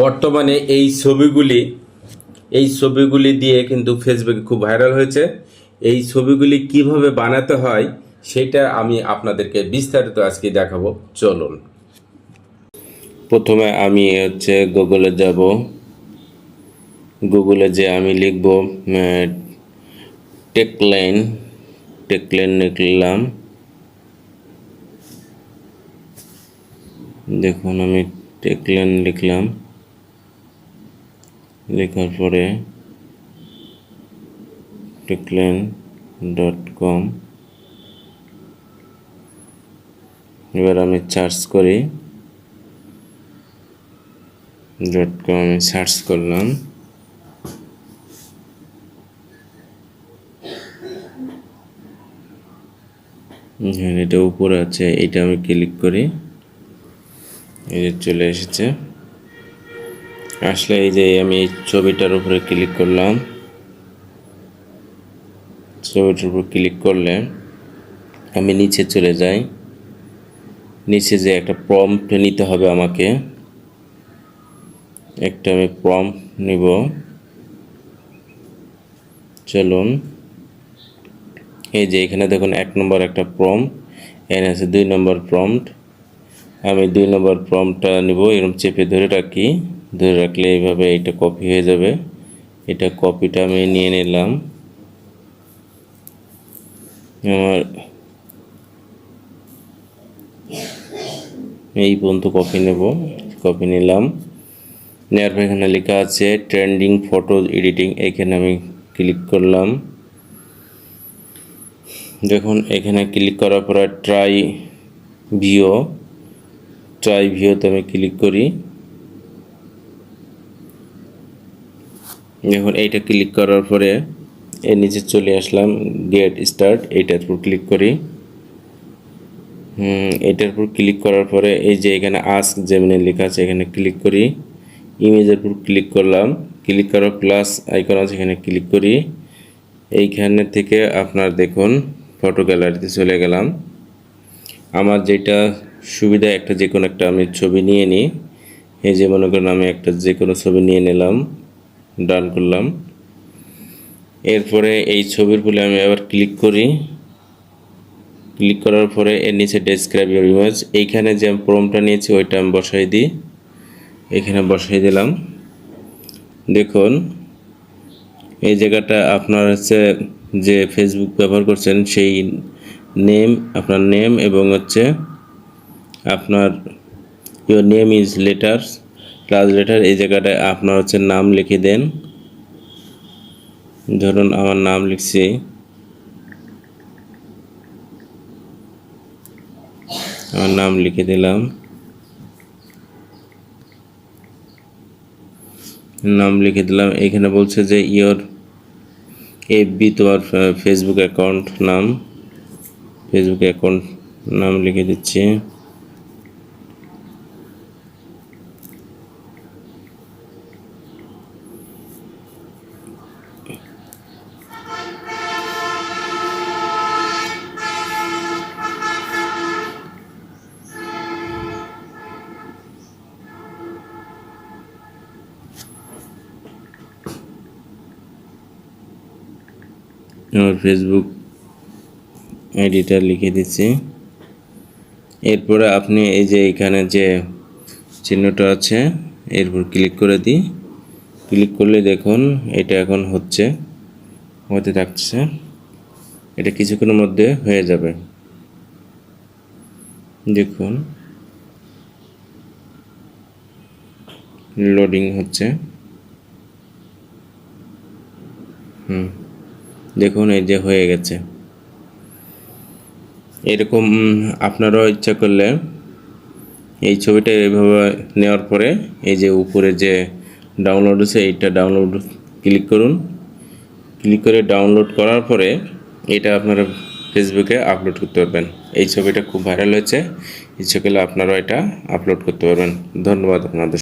বর্তমানে এই ছবিগুলি এই ছবিগুলি দিয়ে কিন্তু ফেসবুকে খুব ভাইরাল হয়েছে। এই ছবিগুলি কীভাবে বানাতে হয়, সেটা আমি আপনাদেরকে বিস্তারিত আজকে দেখাবো। চলুন। প্রথমে আমি হচ্ছে গুগলে যাব। গুগলে যে আমি লিখব টেকলাইন টেকলাইন লিখলাম। দেখুন আমি টেকলাইন লিখলাম। লেখার পরে টেকলাইন ডট কম এবার আমি সার্চ করি। ডট কম আমি সার্চ করলাম। এটা উপরে আছে, এটা আমি ক্লিক করি। এই যে চলে এসেছে। আসলে এই যে আমি ছবিটার উপরে ক্লিক করলাম, ছবিটার উপর ক্লিক করলে আমি নিচে চলে যাই। নিচে যে একটা প্রম্পট নিতে হবে আমাকে, একটা আমি প্রম্পট নিব। চলুন, এই যে এখানে দেখুন এক নম্বর একটা প্রম্পট এখানে আছে দুই নম্বর প্রম্পট আমি দুই নম্বর প্রম্পটটা নিব, এরকম চেপে ধরে রাখি। ধরে রাখলে এইভাবে এটা কপি হয়ে যাবে। এটা কপিটা আমি নিয়ে নিলাম। আমার এই পর্যন্ত কপি নেব। কপি নিলাম। নেওয়ার পর এখানে লেখা আছে ট্রেন্ডিং ফটো এডিটিং এখানে আমি ক্লিক করলাম। দেখুন, এখানে ক্লিক করার পরে ট্রাই ভিও ট্রাই ভিওতে আমি ক্লিক করি। দেখুন এইটা ক্লিক করার পরে এর নিচে চলে আসলাম গেট স্টার্ট এইটার উপর ক্লিক করি। এটার উপর ক্লিক করার পরে এই যে এখানে আস্ক যেমনি লেখা আছে এখানে ক্লিক করি। ইমেজের উপর ক্লিক করলাম ক্লিক করার প্লাস আইকন আছে এখানে ক্লিক করি। এইখানে থেকে আপনার দেখুন ফটো গ্যালারিতে চলে গেলাম। আমার যেটা সুবিধা, একটা যে কোনো একটা আমি ছবি নিয়ে নিই। এই যে মনে করেন আমি একটা যে কোনো ছবি নিয়ে নিলাম। ডান করলাম। এরপরে এই ছবির বলে আমি আবার ক্লিক করি। ক্লিক করার পরে এর নিচে ডেসক্রাইব ইউর ইমেজ এইখানে যে প্রমটা নিয়েছি, ওইটা আমি বসাই দিই। এখানে বসাই দিলাম। দেখুন, এই জায়গাটা আপনার হচ্ছে যে ফেসবুক ব্যবহার করছেন, সেই নেম আপনার নেম এবং হচ্ছে আপনার your name is letter class letter এই জায়গাটায় আপনার হচ্ছে নাম লিখে দেন। ধরুন আমার নাম লিখছি। আমার নাম লিখে দিলাম। নাম লিখে দিলাম। এখানে বলছে যে ইয়োর এফবি তোমার ফেসবুক অ্যাকাউন্ট নাম। ফেসবুক অ্যাকাউন্ট নাম লিখে দিচ্ছি। আমার ফেসবুক আইডিটা লিখে দিচ্ছি। এরপরে আপনি এই যে এখানে যে চিহ্নটা আছে, এরপর ক্লিক করে দিই। ক্লিক করলে দেখুন, এটা এখন হচ্ছে, হতে থাকছে। এটা কিছুক্ষণের মধ্যে হয়ে যাবে। দেখুন। লোডিং হচ্ছে। হুম। দেখুন, এই যে হয়ে গেছে। এরকম আপনারাও ইচ্ছা করলে এই ছবিটা এইভাবে নেওয়ার পরে এই যে উপরে যে ডাউনলোড আছে, এইটা ডাউনলোড ক্লিক করুন। ক্লিক করে ডাউনলোড করার পরে এটা আপনারা ফেসবুকে আপলোড করতে পারবেন। এই ছবিটা খুব ভাইরাল হয়েছে। ইচ্ছে করলে আপনারাও এটা আপলোড করতে পারবেন। ধন্যবাদ আপনাদের।